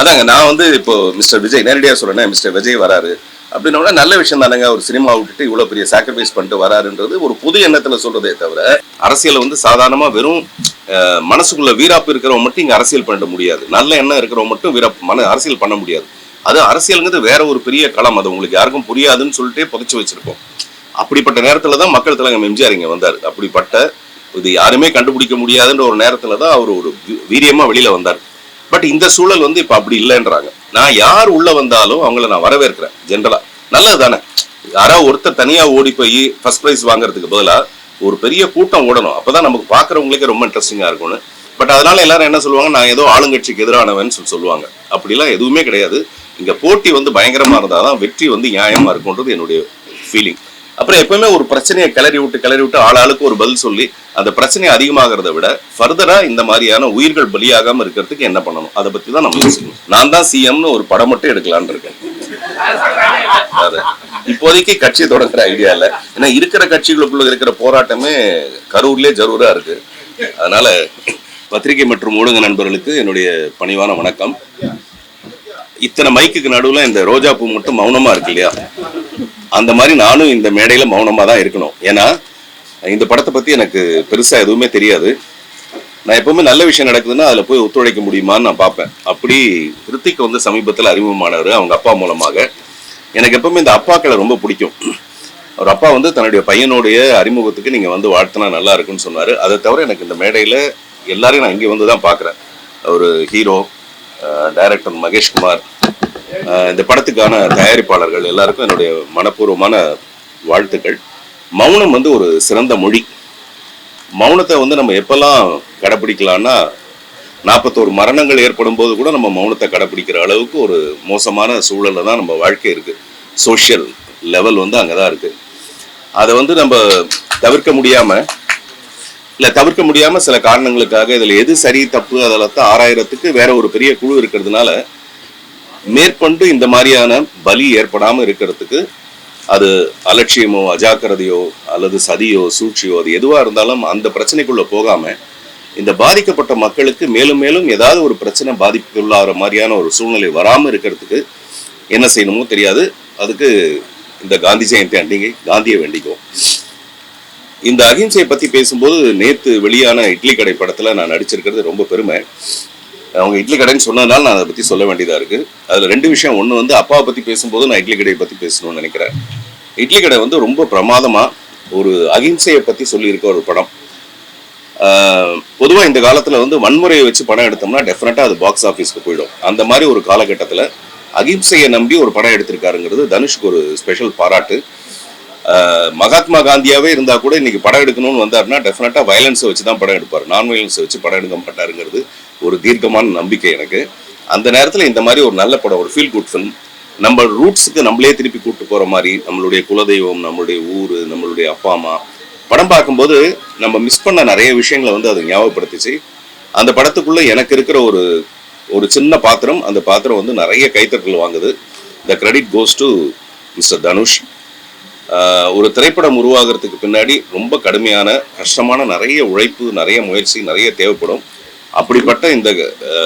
அதாங்க நான் வந்து இப்போ மிஸ்டர் விஜய் நேரடியாக சொல்றேன் மிஸ்டர் விஜய் வராரு. அப்படின்னா நல்ல விஷயம் தானேங்க ஒரு சினிமா விட்டுட்டு இவ்வளோ பெரிய சாக்ரிஃபைஸ் பண்ணிட்டு வராருன்றது ஒரு புது எண்ணத்தில் சொல்றதே தவிர அரசியலை வந்து சாதாரணமாக வெறும் மனசுக்குள்ள வீராப்பு இருக்கிறவங்க மட்டும் இங்கே அரசியல் பண்ண முடியாது. நல்ல எண்ணம் இருக்கிறவங்க மட்டும் வீராப் மன அரசியல் பண்ண முடியாது. அது அரசியலுங்கிறது வேற ஒரு பெரிய களம். அது உங்களுக்கு யாருக்கும் புரியாதுன்னு சொல்லிட்டு புதைச்சு வச்சிருக்கோம் அப்படிப்பட்ட நேரத்தில் தான் மக்கள் தலைவர் எம்ஜிஆர் இங்கே வந்தார். அப்படிப்பட்ட இது யாருமே கண்டுபிடிக்க முடியாதுன்ற ஒரு நேரத்தில் தான் அவர் ஒரு வீ- வீரியமா வெளியில வந்தார். பட் இந்த சூழல் வந்து இப்போ அப்படி இல்லைன்றாங்க. நான் யார் உள்ள வந்தாலும் அவங்கள நான் வரவேற்கிறேன் ஜென்ரலா நல்லது தானே யாராவது ஒருத்தர் தனியா ஓடி போய் ஃபர்ஸ்ட் ப்ரைஸ் வாங்குறதுக்கு பதிலா ஒரு பெரிய கூட்டம் ஓடணும். அப்பதான் நமக்கு பாக்குறவங்களுக்கே ரொம்ப இன்ட்ரெஸ்டிங்கா இருக்கும்னு. பட் அதனால எல்லாரும் என்ன சொல்லுவாங்க? நான் ஏதோ ஆளுங்கட்சிக்கு எதிரானவன் சொல்லி சொல்லுவாங்க. அப்படிலாம் எதுவுமே கிடையாது. இங்க போட்டி வந்து பயங்கரமா இருந்தாதான் வெற்றி வந்து நியாயமா இருக்கும்ன்றது என்னுடைய ஃபீலிங் அப்புறம் எப்பவுமே ஒரு பிரச்சனையை கிளறி விட்டு கிளறி விட்டு ஆளாளுக்கு ஒரு பதில் சொல்லி அந்த பிரச்சனை அதிகமாகிறத விட ஃபர்தரா இந்த மாதிரியான உயிர்கள் பலியாகாம இருக்கிறதுக்கு என்ன பண்ணணும்? அதை பத்தி தான் நம்ம யோசிக்கணும். நான் தான் சிஎம்னு ஒரு படம் மட்டும் எடுக்கலான் இருக்கேன். இப்போதைக்கு கட்சி தொடங்குற ஐடியா இல்ல. ஏன்னா இருக்கிற கட்சிகளுக்குள்ள இருக்கிற போராட்டமே கரூர்லயே ஜரூரா இருக்கு. அதனால பத்திரிகை மற்றும் ஊடக நண்பர்களுக்கு என்னுடைய பணிவான வணக்கம். இத்தனை மைக்குக்கு நடுவில் இந்த ரோஜா பூ மட்டும் மௌனமா இருக்கு இல்லையா? அந்த மாதிரி நானும் இந்த மேடையில மௌனமா தான் இருக்கணும். ஏன்னா இந்த படத்தை பத்தி எனக்கு பெருசா எதுவுமே தெரியாது. நான் எப்பவுமே நல்ல விஷயம் நடக்குதுன்னா அதுல போய் ஒத்துழைக்க முடியுமான்னு நான் பார்ப்பேன். அப்படி ஹிருத்திக் வந்து சமீபத்தில் அறிமுகமானவர் அவங்க அப்பா மூலமாக. எனக்கு எப்பவுமே இந்த அப்பாக்களை ரொம்ப பிடிக்கும். அவர் அப்பா வந்து தன்னுடைய பையனுடைய அறிமுகத்துக்கு நீங்க வந்து வாழ்த்தினா நல்லா இருக்குன்னு சொன்னார். அதை தவிர எனக்கு இந்த மேடையில எல்லாரையும் நான் இங்கே வந்து தான் பார்க்குறேன். ஒரு ஹீரோ டைரக்டர் மகேஷ்குமார் இந்த படத்துக்கான தயாரிப்பாளர்கள் எல்லாருக்கும் என்னுடைய மனப்பூர்வமான வாழ்த்துக்கள். மௌனம் வந்து ஒரு சிறந்த மொழி. மௌனத்தை வந்து நம்ம எப்பெல்லாம் கடைப்பிடிக்கலாம்னா நாற்பத்தோரு மரணங்கள் ஏற்படும் போது கூட நம்ம மௌனத்தை கடைப்பிடிக்கிற அளவுக்கு ஒரு மோசமான சூழலில் தான் நம்ம வாழ்க்கை இருக்குது சோஷியல் லெவல் வந்து அங்கே தான் இருக்குது அதை வந்து நம்ம தவிர்க்க முடியாமல் இல்லை தவிர்க்க முடியாமல் சில காரணங்களுக்காக இதில் எது சரி தப்பு அதில் தான் ஆராயிரத்துக்கு வேற ஒரு பெரிய குழு இருக்கிறதுனால மேற்கொண்டு இந்த மாதிரியான பலி ஏற்படாம இருக்கிறதுக்கு அது அலட்சியமோ அஜாக்கிரதையோ அல்லது சதியோ சூழ்ச்சியோ அது எதுவா இருந்தாலும் அந்த பிரச்சனைக்குள்ள போகாம இந்த பாதிக்கப்பட்ட மக்களுக்கு மேலும் மேலும் ஏதாவது ஒரு பிரச்சனை பாதிப்புக்குள்ளாகிற மாதிரியான ஒரு சூழ்நிலை வராம இருக்கிறதுக்கு என்ன செய்யணுமோ தெரியாது. அதுக்கு இந்த காந்தி ஜெயந்தி அன்றைக்கு காந்தியை வேண்டிக்குவோம். இந்த அகிம்சையை பத்தி பேசும்போது நேத்து வெளியான இட்லி கடை படத்துல நான் நடிச்சிருக்கிறது ரொம்ப பெருமை. அவங்க இட்லி கடைன்னு சொன்னதுனால நான் அதை பற்றி சொல்ல வேண்டியதாக இருக்குது அதில் ரெண்டு விஷயம். ஒன்று வந்து அப்பாவை பற்றி பேசும்போது நான் இட்லி கடையை பற்றி பேசணும்னு நினைக்கிறேன். இட்லி கடை வந்து ரொம்ப பிரமாதமாக ஒரு அகிம்சையை பற்றி சொல்லியிருக்க ஒரு படம். பொதுவாக இந்த காலத்தில் வந்து வன்முறையை வச்சு படம் எடுத்தோம்னா டெஃபினட்டாக அது பாக்ஸ் ஆஃபீஸ்க்கு போயிடும். அந்த மாதிரி ஒரு காலகட்டத்தில் அகிம்சையை நம்பி ஒரு படம் எடுத்திருக்காருங்கிறது தனுஷ்க்கு ஒரு ஸ்பெஷல் பாராட்டு. மகாத்மா காந்தியாவே இருந்தால் கூட இன்னைக்கு படம் எடுக்கணும்னு வந்தாருன்னா டெஃபினட்டாக வயலன்ஸை வச்சு தான் படம் எடுப்பார். நான் வயலன்ஸை வச்சு படம் எடுக்க மாட்டாருங்கிறது ஒரு தீர்க்கமான நம்பிக்கை எனக்கு. அந்த நேரத்தில் இந்த மாதிரி ஒரு நல்ல படம் ஒரு ஃபீல் குட் ஃபிலிம் நம்ம ரூட்ஸுக்கு நம்மளே திருப்பி கூப்பிட்டு போகிற மாதிரி நம்மளுடைய குலதெய்வம் நம்மளுடைய ஊர் நம்மளுடைய அப்பா அம்மா படம் பார்க்கும்போது நம்ம மிஸ் பண்ண நிறைய விஷயங்களை வந்து அது ஞாபகப்படுத்துச்சு. அந்த படத்துக்குள்ளே எனக்கு இருக்கிற ஒரு ஒரு சின்ன பாத்திரம் அந்த பாத்திரம் வந்து நிறைய கைத்தட்டல் வாங்குது. The credit goes to mister Dhanush ஒரு திரைப்படம் உருவாகிறதுக்கு பின்னாடி ரொம்ப கடுமையான கஷ்டமான நிறைய உழைப்பு நிறைய முயற்சி நிறைய தேவைப்படும். அப்படிப்பட்ட இந்த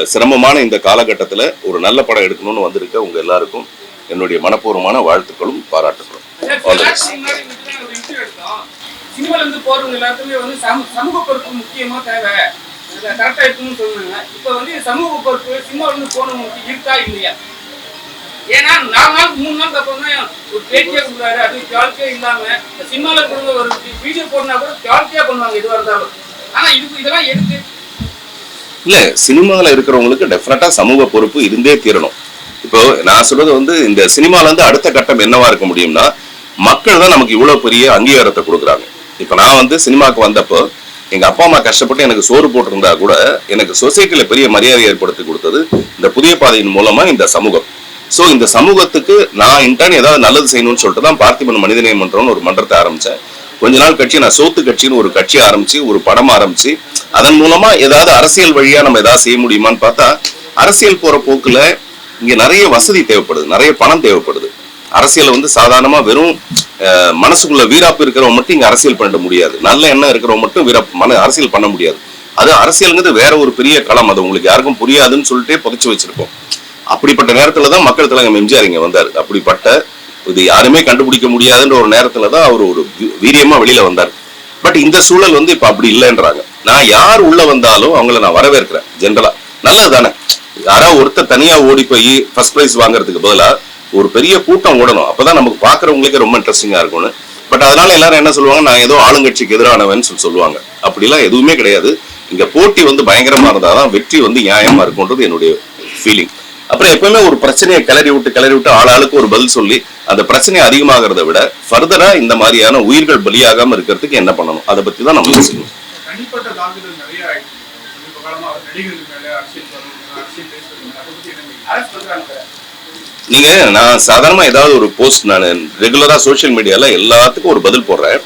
சிரமமான இந்த காலகட்டத்தில் ஒரு நல்ல படம் எடுக்கணும்னு வந்திருக்க உங்க எல்லாருக்கும் என்னுடைய மனப்பூர்வமான வாழ்த்துக்களும் பாராட்டுகளும். இருந்து போறவங்க எல்லாத்துக்குமே வந்து சமூ- சமூக முக்கியமா தேவை. இப்ப வந்து சமூக பொறுப்பு இருந்து இருக்கா இல்லையா? ஏன்னா நாலு நாள் மூணு நாள் அப்புறம் தான் ஒரு பேட்டியே கொடுக்குறாரு. அது குவாலிட்டியே இல்லாம இந்த சினிமால இருக்கிறவங்க ஒரு வீடியோ போடனா கூட குவாலிட்டியா பண்ணுவாங்க எதுவா இருந்தாலும். ஆனா இதுக்கு இதெல்லாம் எடுத்து இல்லை சினிமாவில் இருக்கிறவங்களுக்கு டெஃபினட்டாக சமூக பொறுப்பு இருந்தே தீரணும். இப்போ நான் சொல்றது வந்து இந்த சினிமால அடுத்த கட்டம் என்னவா இருக்க முடியும்னா மக்கள் தான் நமக்கு இவ்வளோ பெரிய அங்கீகாரத்தை கொடுக்குறாங்க. இப்போ நான் வந்து சினிமாக்கு வந்தப்போ எங்கள் அப்பா அம்மா கஷ்டப்பட்டு எனக்கு சோறு போட்டிருந்தா கூட எனக்கு சொசைட்டியில் பெரிய மரியாதை ஏற்படுத்தி கொடுத்தது இந்த புதிய பாதையின் மூலமாக இந்த சமூகம். ஸோ இந்த சமூகத்துக்கு நான் இன்டர்ன் ஏதாவது நல்லது செய்யணும்னு சொல்லிட்டு தான் பார்த்திபன் மனிதநேய மன்றம்னு ஒரு மன்றத்தை ஆரம்பித்தேன் கொஞ்ச நாள் கட்சி நான் சோத்து கட்சின்னு ஒரு கட்சி ஆரம்பிச்சு ஒரு படம் ஆரம்பிச்சு அதன் மூலமா ஏதாவது அரசியல் வழியா நம்ம ஏதாவது செய்ய முடியுமான்னு பார்த்தா அரசியல் போற போக்குல இங்க நிறைய வசதி தேவைப்படுது நிறைய பணம் தேவைப்படுது. அரசியல் வந்து சாதாரணமா வெறும் மனசுக்குள்ள வீராப்பு இருக்கிறவங்க மட்டும் இங்க அரசியல் பண்ண முடியாது. நல்ல எண்ணம் இருக்கிறவங்க மட்டும் வீராப்பு மன அரசியல் பண்ண முடியாது. அது அரசியல்ங்கிறது வேற ஒரு பெரிய களம். அது உங்களுக்கு யாருக்கும் புரியாதுன்னு சொல்லிட்டே புதைச்சு வச்சிருக்கோம். அப்படிப்பட்ட நேரத்துல தான் மக்கள் தலைவர் எம்ஜிஆர் இங்க வந்தார். அப்படிப்பட்ட இது யாருமே கண்டுபிடிக்க முடியாதுன்ற ஒரு நேரத்துல தான் அவர் ஒரு வீ- வீரியமா வெளியில வந்தார். பட் இந்த சூழல் வந்து இப்ப அப்படி இல்லைன்றாங்க. நான் யார் உள்ள வந்தாலும் அவங்கள நான் வரவேற்கிறேன் ஜென்ரலா நல்லது தானே யாராவது ஒருத்தர் தனியா ஓடி போய் ஃபர்ஸ்ட் ப்ரைஸ் வாங்குறதுக்கு பதிலா ஒரு பெரிய கூட்டம் ஓடணும். அப்பதான் நமக்கு பாக்குறவங்களுக்கு ரொம்ப இன்ட்ரெஸ்டிங்கா இருக்கும்னு. பட் அதனால எல்லாரும் என்ன சொல்லுவாங்க? நான் ஏதோ ஆளுங்கட்சிக்கு எதிரானவன் சொல்லி சொல்லுவாங்க. அப்படிலாம் எதுவுமே கிடையாது. இங்க போட்டி வந்து பயங்கரமா இருந்தாதான் வெற்றி வந்து நியாயமா இருக்கும்ன்றது என்னுடைய ஃபீலிங் அப்புறம் எப்பவுமே ஒரு பிரச்சனையை கிளறி விட்டு கிளறி விட்டு ஆளாளுக்கு ஒரு பதில் சொல்லி அந்த பிரச்சனை அதிகமாகிறத விட ஃபர்தரா இந்த மாதிரியான உயிர்கள் பலியாகாம இருக்கிறதுக்கு என்ன பண்ணணும்? அதை பத்தி தான் நம்ம யோசிக்கணும் நீங்க நான் சாதாரணமா ஏதாவது ஒரு போஸ்ட் நான் ரெகுலரா சோஷியல் மீடியால எல்லாத்துக்கும் ஒரு பதில் போடுறேன்.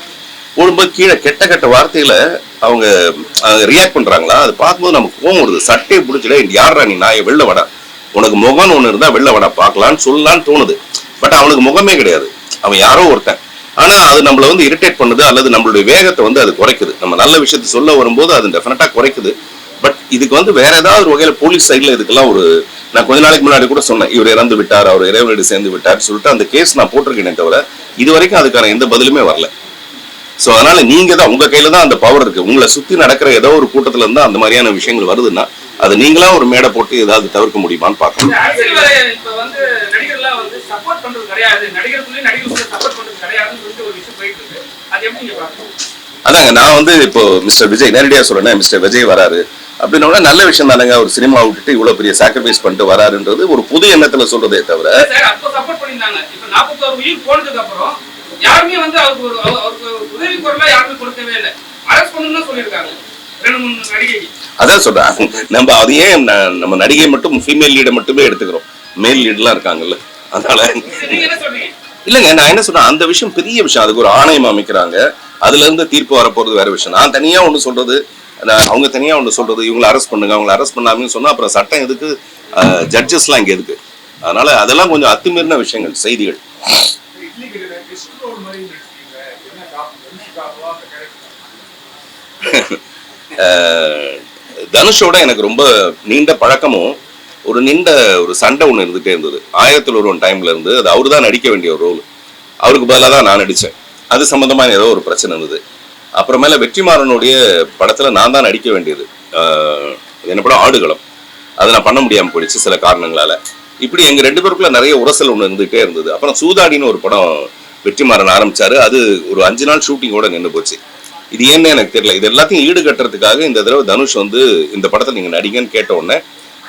போடும்போது கீழே கெட்ட கெட்ட வார்த்தையில அவங்க ரியாக்ட் பண்றாங்களா? அது பார்க்கும்போது நமக்கு கோவம் வருது. சட்டையை பிடிச்சிட யாரா நீ நாயை வெளில வாடா. உனக்கு முகம்னு ஒன்று இருந்தால் வெளில வட பார்க்கலான்னு சொல்லலான்னு தோணுது. பட் அவனுக்கு முகமே கிடையாது. அவன் யாரோ ஒருத்தன். ஆனா அது நம்மள வந்து இரிட்டேட் பண்ணுது அல்லது நம்மளுடைய வேகத்தை வந்து அது குறைக்குது. நம்ம நல்ல விஷயத்தை சொல்ல வரும்போது அது டெஃபினட்டா குறைக்குது. பட் இதுக்கு வந்து வேற ஏதாவது ஒரு வகையில போலீஸ் சைட்ல இதுக்கெல்லாம் ஒரு நான் கொஞ்ச நாளைக்கு முன்னாடி கூட சொன்னேன். இவர் இறந்து விட்டார் அவர் இறைவனோடு சேர்ந்து விட்டார் சொல்லிட்டு அந்த கேஸ் நான் போட்டிருக்கேனே தவிர இது வரைக்கும் அதுக்கான எந்த பதிலுமே வரல. ஸோ அதனால நீங்க தான் உங்க கையில தான் அந்த பவர் இருக்கு. உங்களை சுத்தி நடக்கிற ஏதோ ஒரு கூட்டத்துல இருந்தா அந்த மாதிரியான விஷயங்கள் வருதுன்னா அது நீங்களா ஒரு மேடை போட்டு ஏதாவது தவிர்க்க முடியுமான்னு பார்க்கணும்? அதாங்க நான் வந்து இப்போ மிஸ்டர் விஜய் நேரடியா சொல்றேன் மிஸ்டர் விஜய் வராரு. அப்படின்னா நல்ல விஷயம் தானேங்க ஒரு சினிமா விட்டுட்டு இவ்வளவு பெரிய சாக்ரிஃபைஸ் பண்ணிட்டு வராருன்றது ஒரு புது எண்ணத்துல சொல்றதே தவிர. யாருமே வந்து அவருக்கு உதவி குரலா யாருமே கொடுக்கவே இல்லை. அரசு பண்ணணும்னு சொல்லியிருக்காங்க. அதான் சொல்றேன். நம்ம அது ஏன் நம்ம நடிகை மட்டும் ஃபீமேல் லீடை மட்டுமே எடுத்துக்கிறோம். மேல் லீட்லாம் இருக்காங்கல்ல. அதனால இல்லைங்க நான் என்ன சொல்றேன்? அந்த விஷயம் பெரிய விஷயம். அதுக்கு ஒரு ஆணையம் அமைக்கிறாங்க. அதுல இருந்து தீர்ப்பு வரப்போறது வேற விஷயம். நான் தனியா ஒண்ணு சொல்றது அவங்க தனியா ஒண்ணு சொல்றது இவங்களை அரெஸ்ட் பண்ணுங்க அவங்களை அரெஸ்ட் பண்ணாமன்னு சொன்னா அப்புறம் சட்டம் எதுக்கு? ஜட்ஜஸ்லாம் இங்க எதுக்கு? அதனால அதெல்லாம் கொஞ்சம் அத்துமீறின விஷயங்கள் செய்திகள். இட்லி தனுஷோட எனக்கு ரொம்ப நீண்ட பழக்கமும் ஒரு நீண்ட ஒரு சண்டை ஒன்று இருந்துகிட்டே இருந்தது. ஆயிரத்தில் ஒருவன் டைம்ல இருந்து அது அவரு தான் நடிக்க வேண்டிய ஒரு ரோல் அவருக்கு பதிலாக தான் நான் நடித்தேன் அது சம்மந்தமான ஏதோ ஒரு பிரச்சனை இருந்தது. அப்புறமேல வெற்றிமாறனுடைய படத்தில் நான் தான் நடிக்க வேண்டியது. என்ன படம்? ஆடுகளம். அதை நான் பண்ண முடியாமல் போயிடுச்சு சில காரணங்களால. இப்படி எங்கள் ரெண்டு பேருக்குள்ள நிறைய உரசல் ஒன்று இருந்துகிட்டே இருந்தது. அப்புறம் சூதாடின்னு ஒரு படம் வெற்றிமாறன் ஆரம்பிச்சாரு. அது ஒரு அஞ்சு நாள் ஷூட்டிங்கோட நின்று போச்சு. இது ஏன்னு எனக்கு தெரியல. இது எல்லாத்தையும் ஈடுகட்டுறதுக்காக இந்த தடவை தனுஷ் வந்து இந்த படத்தில் நீங்கள் நடிங்கன்னு கேட்ட உடனே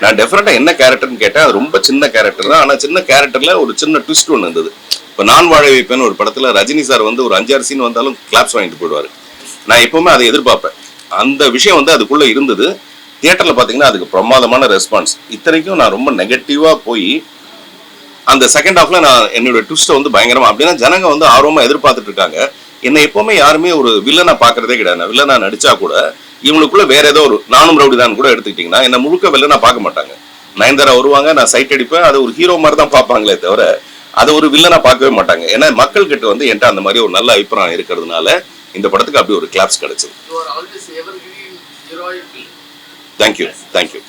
நான் டெஃபினட்டா என்ன கேரக்டர்னு கேட்டேன். அது ரொம்ப சின்ன கேரக்டர் தான். ஆனால் சின்ன கேரக்டரில் ஒரு சின்ன ட்விஸ்ட் ஒன்று இருந்தது. இப்போ நான் வாழ வைப்பேன்னு ஒரு படத்தில் ரஜினி சார் வந்து ஒரு அஞ்சாறு சீன் வந்தாலும் கிளாப்ஸ் வாங்கிட்டு போயிடுவார். நான் எப்போவுமே அதை எதிர்பார்ப்பேன். அந்த விஷயம் வந்து அதுக்குள்ளே இருந்தது. தியேட்டரில் பார்த்தீங்கன்னா அதுக்கு பிரமாதமான ரெஸ்பான்ஸ் இத்தனைக்கும் நான் ரொம்ப நெகட்டிவாக போய் அந்த செகண்ட் ஹாஃப்ல நான் என்னோட ட்விஸ்ட்டை வந்து பயங்கரமாக அப்படின்னா ஜனங்க வந்து ஆர்வமாக எதிர்பார்த்துட்டு இருக்காங்க. என்னை எப்பவுமே யாருமே ஒரு வில்லனா பாக்குறதே கிடையாது. வில்லனா நடிச்சா கூட இவங்களுக்குள்ள வேற ஏதோ ஒரு நானும் ரவுடி தான் கூட எடுத்துக்கிட்டீங்கன்னா என்ன முழுக்க வில்லனா பார்க்க மாட்டாங்க. நயன்தாரா வருவாங்க நான் சைட் அடிப்பேன் அது ஒரு ஹீரோ மாதிரி தான் பார்ப்பாங்களே தவிர அதை ஒரு வில்லனா பார்க்கவே மாட்டாங்க. ஏன்னா மக்கள் கிட்ட வந்து என்கிட்ட அந்த மாதிரி ஒரு நல்ல அபிப்பிராயம் இருக்கிறதுனால இந்த படத்துக்கு அப்படி ஒரு கிளாப்ஸ் கிடைச்சது. You are always evergreen heroic. Thank you thank you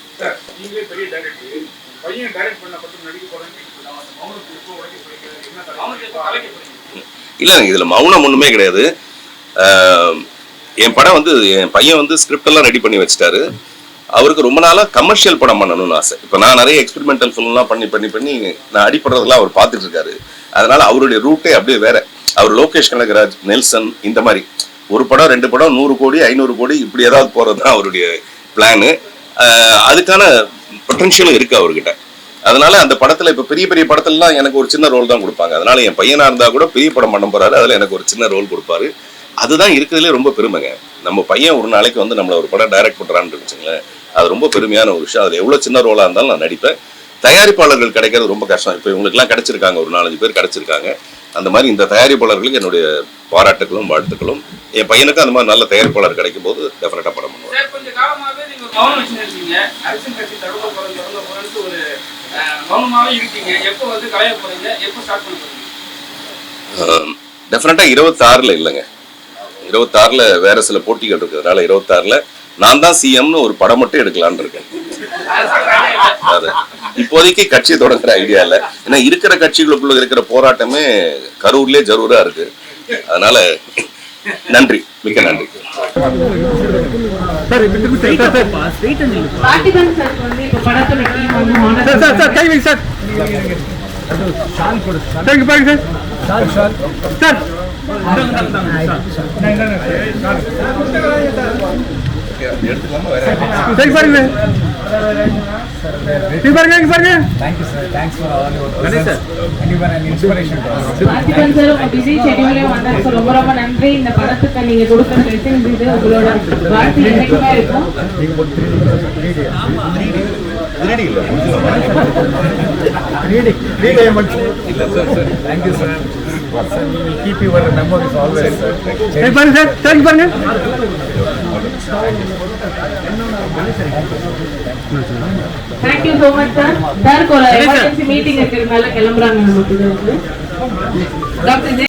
பையன் டைரக்ட் பண்ண படம் நடிக்க போறீங்க. இல்லை இதில் மௌனம் ஒன்றுமே கிடையாது. என் படம் வந்து என் பையன் வந்து ஸ்கிரிப்டெல்லாம் ரெடி பண்ணி வச்சிட்டாரு. அவருக்கு ரொம்ப நாளாக கமர்ஷியல் படம் பண்ணணும்னு ஆசை. இப்போ நான் நிறைய எக்ஸ்பெரிமெண்டல் ஃபிலிம்லாம் பண்ணி பண்ணி பண்ணி நான் அடிப்படுறதெல்லாம் அவர் பார்த்துட்டு இருக்காரு. அதனால அவருடைய ரூட்டே அப்படியே வேற. அவர் லோகேஷ் கனகராஜ் நெல்சன் இந்த மாதிரி. ஒரு படம் ரெண்டு படம் நூறு கோடி ஐநூறு கோடி இப்படி ஏதாவது போகிறது தான் அவருடைய பிளானு அதுக்கான பொட்டன்ஷியலும் இருக்குது அவர்கிட்ட. அதனால அந்த படத்துல இப்ப பெரிய பெரிய படத்துலலாம் எனக்கு ஒரு சின்ன ரோல் தான் கொடுப்பாங்க. அதனால என் பையனா இருந்தா கூட பெரிய படம் பண்ண போறாரு. அதுல எனக்கு ஒரு சின்ன ரோல் கொடுப்பாரு. அதுதான் இருக்கிறதுலே ரொம்ப பெருமைங்க. நம்ம பையன் ஒரு நாளைக்கு வந்து நம்மள ஒரு படம் டைரக்ட் பண்றான்னு வச்சுங்களேன் அது ரொம்ப பெருமையான ஒரு விஷயம். அதுல எவ்வளவு சின்ன ரோலா இருந்தாலும் நான் நடிப்பேன். தயாரிப்பாளர்கள் கிடைக்கிறது ரொம்ப கஷ்டம். இப்போ இவங்களுக்குலாம் கிடைச்சிருக்காங்க. ஒரு நாலஞ்சு பேர் கிடைச்சிருக்காங்க. அந்த மாதிரி இந்த தயாரிப்பாளர்களுக்கு என்னுடைய பாராட்டுகளும் வாழ்த்துக்களும். என் பையனுக்கு அந்த மாதிரி நல்ல தயாரிப்பாளர் கிடைக்கும் போது டெஃபினட்டா படம் பண்ணுவேன். சார் கொஞ்ச காலமாவே நீங்க ஒரு மௌனம் வச்சுருக்கீங்க அரசியல் கட்சி தடுக்க போறேன் தொடங்க போறேன்ட்டு ஒரு அஹ், மௌனமாவே இருக்கீங்க. எப்போ வந்து கலைய போறீங்க? எப்போ ஸ்டார்ட் பண்ண போறீங்க? டெஃபினட்டா இருபத்தாறுல இல்லைங்க. இருபத்தாறுல வேற சில போட்டிகள் இருக்கிறதுனால இருபத்தாறுல நான் தான் சிஎம்னு ஒரு படம் மட்டும் எடுக்கலான்னு இருக்கேன். அது இப்போதைக்கு கட்சி தொடங்குற ஐடியா இல்ல. ஏன்னா இருக்கிற கட்சிகளுக்குள்ள இருக்கிற போராட்டமே கரூர்லயே ஜரூரா இருக்கு. அதனால நன்றி. மிக்க நன்றி. பார்த்திபன் சார் வந்து பாருங்க சார் சார் சார் தேங்க் பாருங்க இங்க பாருங்க us. பார்த்திபன் சார் உங்க பிஸி ஷெட்யூலே வந்தாரு சார் ரொம்ப ரொம்ப நன்றி இந்த படத்துக்கு நீங்க கொடுக்குற ரெசிங் இது உங்களோட வாழ்க்கை என்னைக்குமே இருக்கும் Three diamonds. Thank you, sir. Sir, we will keep your memories always, sir. Thank பாருங்க சார் பாருங்க thank you so much sir sir ஒரு எமர்ஜென்சி மீட்டிங் இருக்கிறதுனால கிளம்புறாங்க நமக்கு இது வந்து. Doctor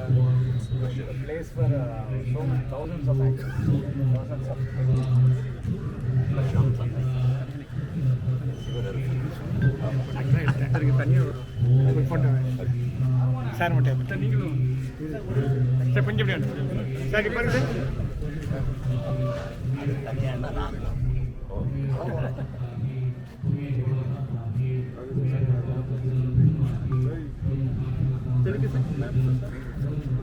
Jai place for uh, so many thousands of actors. Thousands of sir மட்டும் sir நீங்களும் சார் கொஞ்சம் இப்படி சார்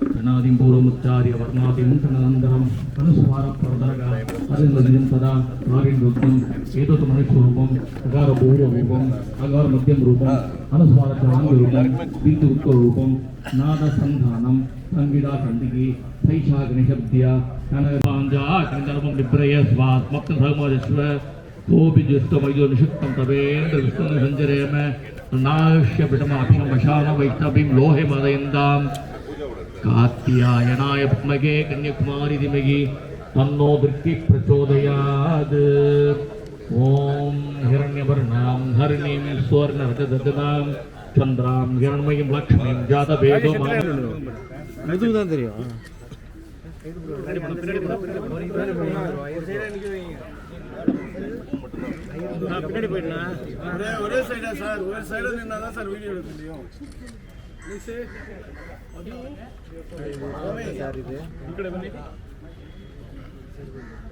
गणादिं पूर्वमुच्चार्य वर्णादिं तदनन्तरं तनुस्वारप्रदरगा अरिन्ददिनं तदा नागिन्दुक्तम् एतत् मनुष्यरूपम् अगारपूर्वरूपम् अगारमध्यं रूपम् अनुस्वारचाङ्गरूपं बिन्दुक्तरूपं नादसन्धानं सङ्गिडा सन्दिके सैषा गणिशब्द्या कनकाञ्जाकन्दर्भं निभ्रय स्वात्मक्तं सगमजस्व कोऽपि ज्येष्ठमयो निषिक्तं तवेन्द्र विष्णुं सञ्जरेम नाश्य पिटमाक्षमशानवैष्णवीं लोहे मदयन्ताम् காத்தியாயனாய பத்மகே கன்னியகுமாரி திமகி தன்னோ திருப்தி பிரச்சோதயாது. ஓம் ஹிரண்யவர்ணாம் ஹரிணீம் சுவர்ண ரஜதனாம் சந்திராம் ஹிரண்மயம் லக்ஷ்மியும் ஜாத வேதோமான் தெரியும். பின்னாடி போயிடலாம் ஒரே சைடா சார் ஒரு சைடு நின்னா சார் வீடியோ எடுக்க முடியும்.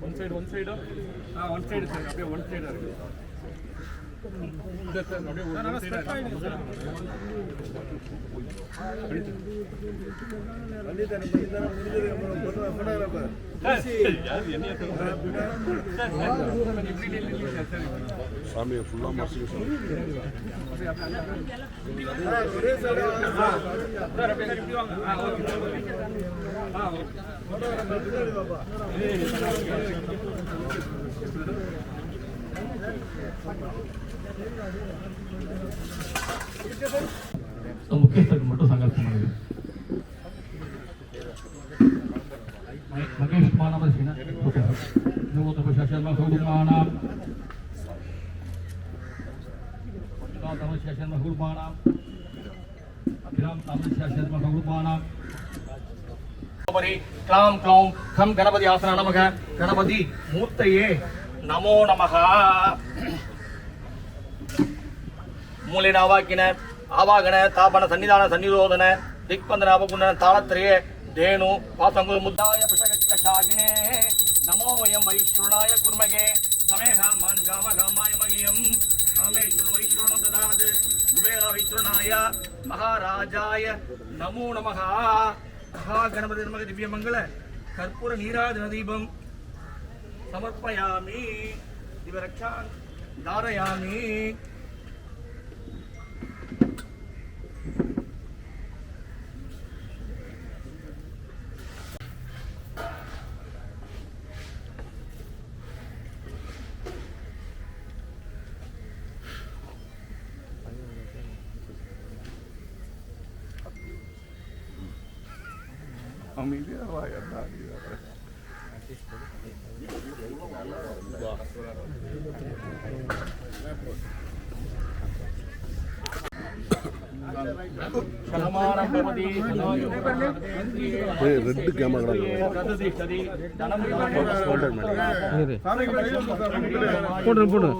ஒன் சைடு ஒன் சைடா ஆ ஒன் சைடு சார் அப்படியே ஒன் சைடா இருக்கு சார் சார் அப்படியே சாமியை ஃபுல்லாக மாசிக்க ஒரே சைடு சார் ಮುಖ್ಯಸ್ಥರಿಗೆ ಮಟ್ಟು ಸಂಘರ್ಷ ಮಾಡಿದೆ ಮಹೇಶ್ ಮಾನವಸಿನ ನೂತನ ಶರ್ಮ ಹುರ್ಮಾಣ ತಮಸ್ಯ ಶರ್ಮ ಹುರ್ಮಾಣ ಅಭಿರಾಮ್ ತಮಸ್ಯ ಶರ್ಮ ಹುರ್ಮಾಣ ಕ್ಲಾಂ ಕ್ಲೌಂ ಖಂ ಗಣಪತಿ ಆಸನ ನಮಗ ಗಣಪತಿ ಮೂರ್ತಯೇ நமோ நமகா மூலின அவாக்கின ஆவாகன தாபன சன்னிதான சன்னிரோதன திக்பந்தன அபகுண்டன தாளத்திரையே தேனு பாசங்குரு முத்தாய புஷகட்சாகினே நமோ வயம் வைஸ்ருணாய குர்மகே. சமேகா மான் காம காமாய மகியம். ராமேஸ்வரன் வைஸ்ருணம் ததாது குபேர வைஸ்ருணாய மகாராஜாய நமோ நமகா மகா கணபதி நமக திவ்யமங்கல கற்பூர நீராஜன தீபம். समर्पयामि दिवरक्षां धारयामि Família. ரெட் கேமரா போட்டு போட்டு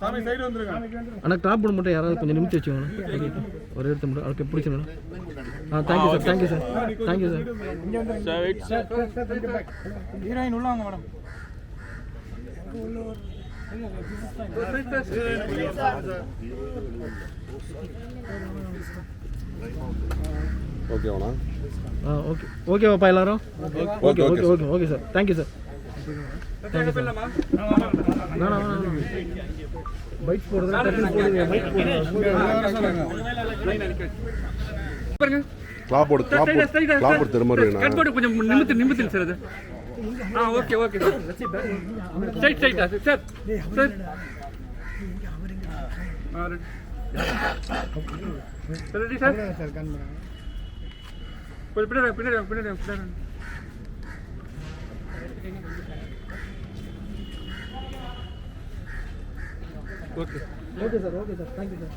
சாமி சைடு வந்துருங்க ஆனால் டாப் பண்ண மட்டும் யாராவது கொஞ்சம் நிமித்தி வச்சுக்கோங்க ஒரு இடத்த மட்டும் அதுக்கு பிடிச்சிடணும் ஆ thank you sir thank you sir thank you sir heroine உள்ள வாங்க மேடம் ஓகேவாண்ணா ஆ ஓகே ஓகேவாப்பா எல்லாரும் okay okay okay okay sir thank you sir thank you sir வேணாம் வேணாம் பைக் போடுறது டக்குனு போடுங்க பைக் போடுங்க கிளாப் போடு கிளாப் போடு கிளாப் போடு திரும்ப கட் போட்டு கொஞ்சம் நிமித்து நிமித்து சார் அது ஆ ஓகே ஓகே சார் ஸ்ட்ரைட் ஸ்ட்ரைட்டா சார் சார் ரெடி சார் கொஞ்சம் பின்னாடி வாங்க, பின்னாடி வாங்க, பின்னாடி வாங்க, பின்னாடி வாங்க. Okay okay sir okay sir thank you sir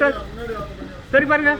sir சரி. பாருங்க.